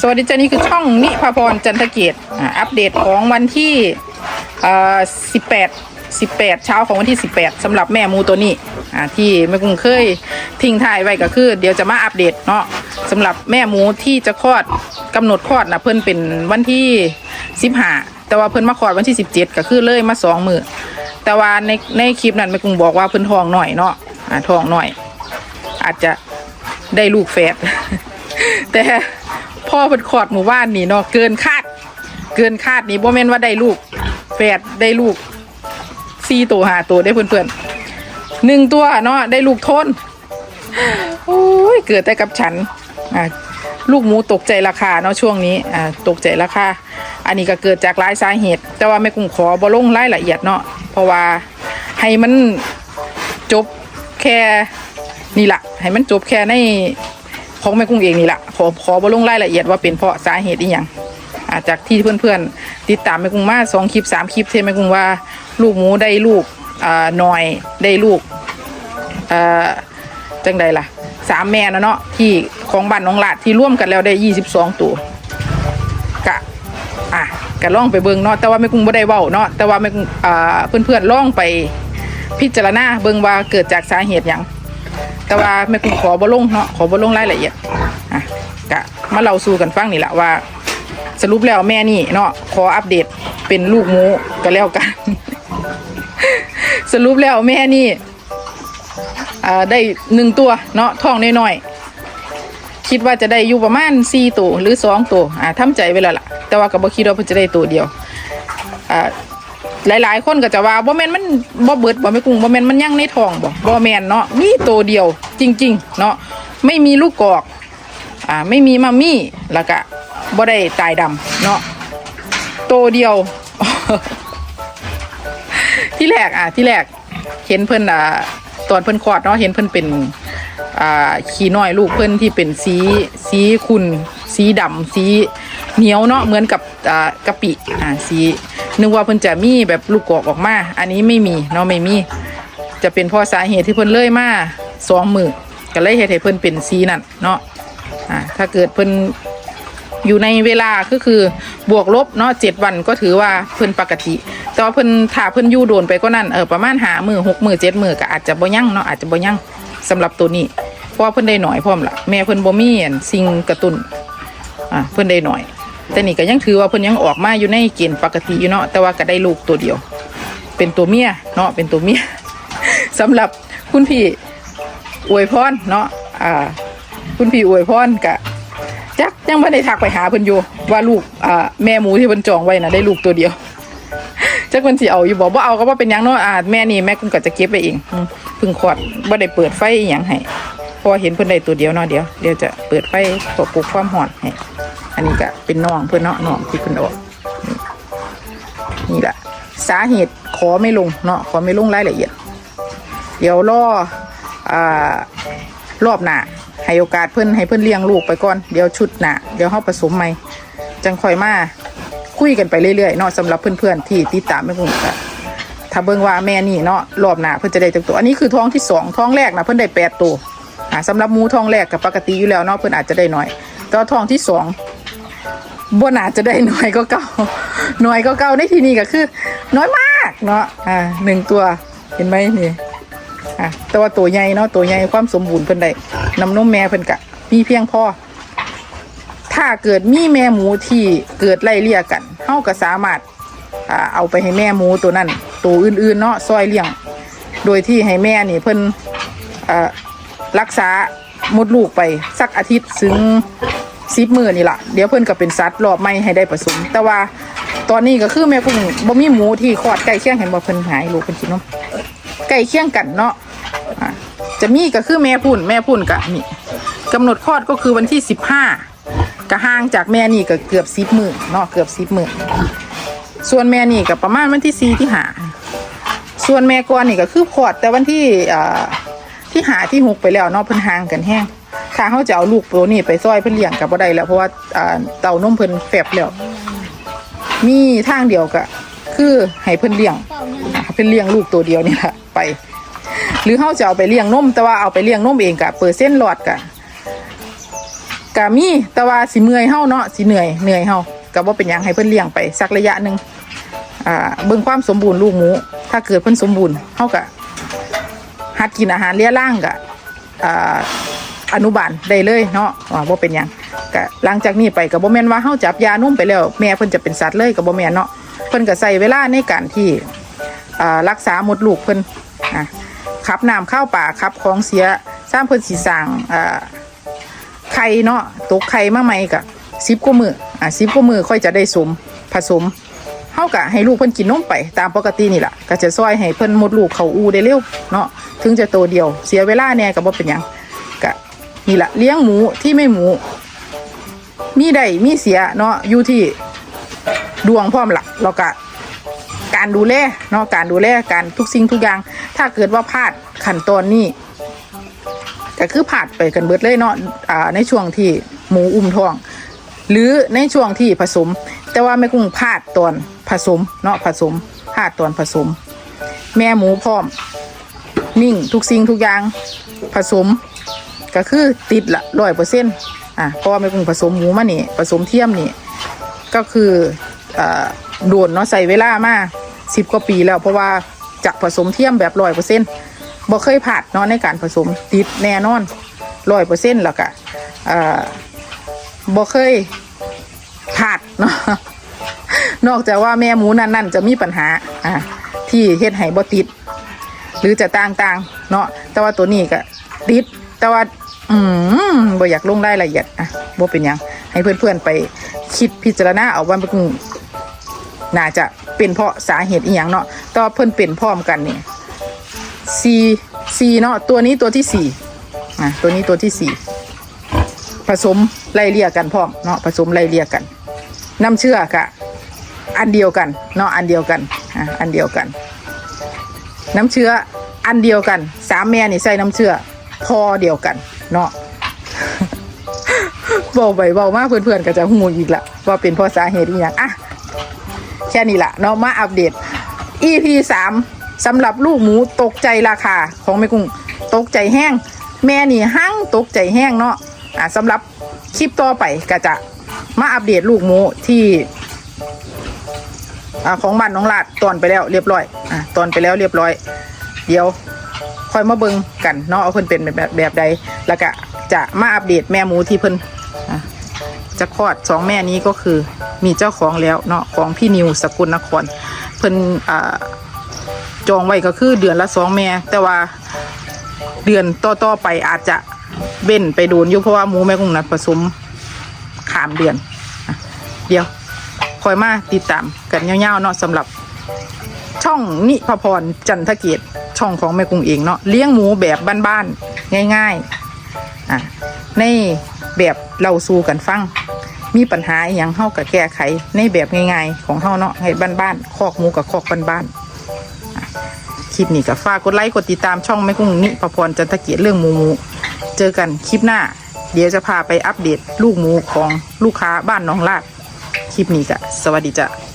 สวัสดีจ้านี่คือช่องนิพพรจันทเกียรติอัปเดตของวันที่18 18เช้าของวันที่18สำหรับแม่มูตัวนี้ที่แม่กุ้งเคยทิ้งทายไว้ก็คือ เดี๋ยวจะมาอัปเดตเนาะสำหรับแม่หมูที่จะคลอดกำหนดคลอดนะเพิ่นเป็นวันที่15แต่ว่าเพิ่นมาคลอดวันที่17ก็คือเลยมาสองมือแต่ว่าในในคลิปนั้นแม่กุ้งบอกว่าเพิ่นท้องหน่อยเนาะอ่าท้องหน่อย อาจจะได้ลูกแฝดแต่ พ่อเพิ่นคลอดหมู่บ้านนี่เนาะเกินคาด เกินคาดนี่บ่แม่นว่าได้ลูกแฝดได้ลูกสี่ตัวห้าตัวได้เพื่อนๆหนึ่งตัวเนาะได้ลูกทนโอ้ยเกิดแต่กับฉันอะลูกหมูตกใจราคาเนาะช่วงนี้อ่าตกใจราคาอันนี้ก็เกิดจากหลายสาเหตุ แต่ว่าแม่กุ้งขอบ่ลงรายละเอียดเนาะเพราะว่าให้มันจบแค่นี่ละให้มันจบแค่ใน ของแม่กุ้งเองนี่แหละขอขอบลงรายละเอียดว่าเป็นเพราะสาเหตุอีหยังอ่าจากที่เพื่อนๆติดตามแม่กุ้งมาสองคลิปสามคลิปเทแม่กุ้งว่า ลูกหมูได้ลูกอ่าหน่อยได้ลูกอ่าจังใดล่ะสามแม่นะเนาะที่ของบ้านน้องลาดที่ร่วมกันแล้วได้ยี่สิบสองตัวกะอะกะล่องไปเบิงเนาะแต่ว่าแม่กุ้งบ่ได้เว้าเนาะแต่ว่าแม่กุ้งอ่าเพื่อนๆล่องไปพิจารณาเบิงว่าเกิดจากสาเหตุหยัง แต่ว่าแม่กุ้งขอบลงเนาะขอบลงรายละเอียดอะกะมาเล่าสู่กันฟังนี่แหละว่า สรุปแล้วแม่นี่เนาะขออัปเดตเป็นลูกหมูก็แล้วกัน สรุปแล้วแม่นี่อ่าได้หนึ่งตัวเนาะท้องน้อยๆคิดว่าจะได้อยู่ประมาณสี่ตัวหรือสองตัวอ่าทำใจไว้แล้วล่ะ แต่ว่าก็บ่คิดว่าเพิ่นจะได้ตัวเดียวอ่า หลายๆ คนก็จะว่าบ่แมนมันบ่เบิดบ่ไม่กุ้งบ่แมนมันยังในท้องบ่บ่แมนเนาะมีตัวเดียวจริง ๆ เนาะไม่มีลูกกอกอ่าไม่มีมัมมี่แล้วก็บ่ได้ตายดำเนาะตัวเดียว ที่แรกอะที่แรกเห็นเพิ่นอ่าตอนเพิ่นคลอดเนาะเห็นเพิ่นเป็นอ่าขี้น้อยลูกเพิ่นที่เป็นสีสีขุ่นสีดำสีเหนียวเนาะเหมือนกับอ่ากะปิอ่าสี นึกว่าเพิ่นจะมีแบบลูกกอกออกมา อันนี้ไม่มีเนาะไม่มี จะเป็นเพราะสาเหตุที่เพิ่นเลื่อยมาสองมือก็เลยเฮ็ดให้เพิ่นเป็นสีนั่นเนาะอ่าถ้าเกิดเพิ่นอยู่ในเวลาก็คือบวกลบเนาะเจ็ดวันก็ถือว่าเพิ่นปกติ แต่ว่าเพิ่นถ้าเพิ่นยู่โดนไปก็นั่นเออประมาณหามือหกมือเจ็ดมือก็อาจจะบ่ยั่งเนาะอาจจะบ่ยั่งสำหรับตัวนี้เพราะเพิ่นได้หน่อยพร้อมละแม่เพิ่นบ่มีอันสิ่งกระตุ้นอ่าเพิ่นได้หน่อย แต่นี่ก็ยังถือว่าเพิ่นยังออกมาอยู่ในเกณฑ์ปกติอยู่เนาะแต่ว่าก็ได้ลูกตัวเดียว เป็นตัวเมียเนาะเป็นตัวเมียสำหรับคุณพี่อวยพรเนาะอ่า คุณพี่อวยพรกะจักยังไม่ได้ทักไปหาเพิ่นอยู่ว่าลูกอ่าแม่หมูที่เพิ่นจองไว้น่ะได้ลูกตัวเดียวจักเพิ่นสิเอาอยู่บอกว่าเอาก็ว่าเป็นยังเนาะอ่าแม่นี่แม่กุ้งก็จะเก็บไปเองพิ่งคลอดบ่ได้เปิดไฟอีหยังให้พอเห็นเพิ่นได้ตัวเดียวเนาะเดี๋ยวเดี๋ยวจะเปิดไฟปกปลุกความร้อนให้ อันนี้ก็เป็นน้องเพิ่อนเนาะน้องที่เพิ่นออกนี่นี่แหละสาเหตุขอไม่ลงเนาะขอไม่ลงรายละเอียด เดี๋ยวรออ่ารอบหน้าให้โอกาสเพิ่อนให้เพิ่อนเลี้ยงลูกไปก่อนเดี๋ยวชุดหน้าเดี๋ยวเฮาผสมใหม่จังค่อยมาคุยกันไปเรื่อยๆเนาะสำหรับเพื่อนๆที่ติดตามแม่กุ้งก็ถ้าเบิ่งว่าแม่นี่เนาะรอบหน้าเพิ่อนจะได้จักตัว อันนี้คือท้องที่สองท้องแรกนะเพิ่อนได้แปดตัวอ่าสำหรับมูท้องแรกกับปกติอยู่แล้วเนาะเพิ่อนอาจจะได้น้อยแต่ว่าท้องที่สอง บ่น่าจะได้น้อยก็เก่าน้อยก็เก่าในที่นี้ก็คือ น้อยมากเนาะอ่าหนึ่งตัวเห็นไหมนี่อะแต่ว่าตัวใหญ่เนาะตัวใหญ่ความสมบูรณ์เพิ่นได้น้ำนมแม่เพิ่นกะมีเพียงพอถ้าเกิดมีแม่หมูที่เกิดไล่เลี่ยกันเฮาก็สามารถอ่าเอาไปให้แม่หมูตัวนั้น ตัวอื่นๆเนาะซอยเลี้ยง โดยที่ให้แม่นี่เพิ่นอ่ารักษามดลูกไปสักอาทิตย์ถึง สิบมือนี่ละเดี๋ยวเพิ่อนก็เป็นสัตว์รอบไม่ให้ได้ผสม แต่ว่าตอนนี้ก็คือแม่กุ้งบ่มีหมูที่คลอดใกล้เคียงเห็นบ่เพิ่นหายลูกเพิ่นกินนมใกล้เคียงกันเนาะจะมีก็คือแม่พุ่นแม่พุ่นกะนี่กำหนดคลอดก็คือวันที่สิบห้ากะห่างจากแม่นี่ก็เกือบสิบหมื่นเนาะเกือบสิบหมื่นส่วนแม่นี่ก็ประมาณวันที่สี่ที่หาส่วนแม่ก่อนนี่ก็คือคลอดแต่วันที่อ่าที่หาที่หกไปแล้วเนาะเพิ่นห่างกันแห้ง ถ้าเขาจะเอาลูกตัวนี้ไปซอยเพิ่นเลี้ยงกับบ่ได้แล้ว เพราะว่าเต่านมเพิ่นแฟบแล้วมีทางเดียวก็คือให้เพิ่นเลี้ยงอะเป็นเลี้ยงลูกตัวเดียวนี่แหละไป หรือเขาจะเอาไปเลี้ยงนมแต่ว่าเอาไปเลี้ยงนมเองกะเปอร์เซ็นต์หลอดกะกะมีแต่ว่าสิเมื่อยเฮาเนาะสิเหนื่อยเหนื่อยเฮาก็บ่เป็นหยังให้เพิ่นเลี้ยงไปสักระยะหนึงอ่าเบิ่งความสมบูรณ์ลูกหมู ถ้าเกิดเพิ่นสมบูรณ์เฮาก็หัดกินอาหารเลี้ยร่างก็อ่า อนุบาลได้เลยเนาะว่าบ่เป็นหยังก็หลังจากนี้ไปก็บ่แม่นว่าเฮาจับยานุ่มไปแล้วแม่เพิ่นจะเป็นสัตว์เลยก็บ่แม่นเนาะเพิ่นก็ใส่เวลาในการที่รักษาหมดลูกเพิ่นอะขับน้ำเข้าป่าขับของเสียสร้างเพิ่นสิสร้างไข่เนาะตกไข่มาใหม่กะสิบกว่ามืออะสิบกว่ามือค่อยจะได้สมผสมเฮากะให้ลูกเพิ่นกินนมไปตามปกตินี่แหละก็จะซอยให้เพิ่นหมดลูกเขาอูได้เร็วเนาะถึงจะโตเดียวเสียเวลาแน่ก็บ่เป็นหยัง นี่แหละเลี้ยงหมูที่ไม่หมู มีได้มีเสียเนาะอยู่ที่ดวงพร้อมหลักแล้วก็การดูแลเนาะการดูแลการทุกสิ่งทุกอย่าง ถ้าเกิดว่าพลาดขั้นตอนนี้ก็คือผ่านไปกันเบิดเลยเนาะอ่าในช่วงที่หมูอุ้มท้อง หรือในช่วงที่ผสม แต่ว่าแม่กุ้งพลาดตอนผสมเนาะผสมพลาดตอนผสม แม่หมูพร้อม นิ่งทุกสิ่งทุกอย่างผสม ก็คือติดละร้อยเปอร์เซ็นต์อะเพราะว่าแม่กุ้งผสมหมูมานี่ผสมเทียมนี่ ก็คืออ่าโดนเนาะใส่เวลามาสิบกว่าปีแล้วเพราะว่าจากผสมเทียมแบบร้อยเปอร์เซ็นต์บ่เคยผ่านเนาะในการผสมติดแน่นอนร้อยเปอร์เซ็นต์แล้วก็อ่อบ่เคยผ่านเนาะนอกจากว่าแม่หมูนั่นนั่นจะมีปัญหาอ่าที่เฮ็ดให้บ่ติด หรือจะต่างๆ เนาะแต่ว่าตัวนี้ก็ติด แต่ว่า อืมบ่อยากลงรายละเอียดอะบ่เป็นยังให้เพื่อนๆไปคิดพิจารณาเอาว่ามันน่าจะเป็นเพราะสาเหตุอีหยังเนาะแต่ว่าเพิ่นเป็นพร้อมกันนี่ซีซีเนาะตัวนี้ตัวที่สี่อะตัวนี้ตัวที่สี่ผสมไล่เลี่ยกันพร้อมเนาะผสมไล่เลี่ยกันน้ำเชื่อกะอันเดียวกันเนาะอันเดียวกันอะอันเดียวกัน น้ำเชื้ออันเดียวกันสามแม่นี่ใส่น้ำเชื่อ พอเดียวกัน เนาะเบาไปเบามากเพื่อนๆก็จะหูอีกละว่าเป็นเพราะสาเหตุอหย่างอะแค่นี้ละเนาะมาอัปเดต EP สามสำหรับลูกหมูตกใจราคาของแม่กุ้งตกใจแห้ง แม่นี่หั่งตกใจแห้งเนาะอะสำหรับคลิปต่อไปก็จะมาอัปเดตลูกหมูที่อ่ของบ้านน้องลาดตอนไปแล้วเรียบร้อยอะตอนไปแล้วเรียบร้อย เดี๋ยว คอยมาเบิ่งกันเนาะเอาเพิ่นเป็นแบบแบบใด แล้วก็จะมาอัปเดตแม่หมูที่เพิ่นอะจะคลอดสองแม่นี้ก็คือมีเจ้าของแล้วเนาะของพี่นิวสกุลนคร เพิ่นอ่าจองไว้ก็คือเดือนละสองแม่ แต่ว่าเดือนต่อๆไปอาจจะเบ้นไปโดนอยู่เพราะว่าหมูแม่กุ้งนัดผสมขามเดือน เดี๋ยวคอยมาติดตามกันยาวๆเนาะสำหรับ ช่องนิพพรจันทเกียรติช่องของแม่กุ้งเองเนาะเลี้ยงหมูแบบบ้านๆง่ายๆอะในแบบเราสู้กันฟัง มีปัญหาอย่างเฮากับแก้ไขในแบบง่ายๆ ของเฮาเนาะให้บ้านๆคอกหมูกับคอกบ้านๆคลิปนี้ก็ฝากกดไลค์กดติดตามช่องแม่กุ้งนิประพรจันทเกียรติเรื่องหมูหมูเจอกันคลิปหน้า เดี๋ยวจะพาไปอัปเดตลูกหมูของลูกค้าบ้านน้องลาดคลิปนี้ก็สวัสดีจ้ะ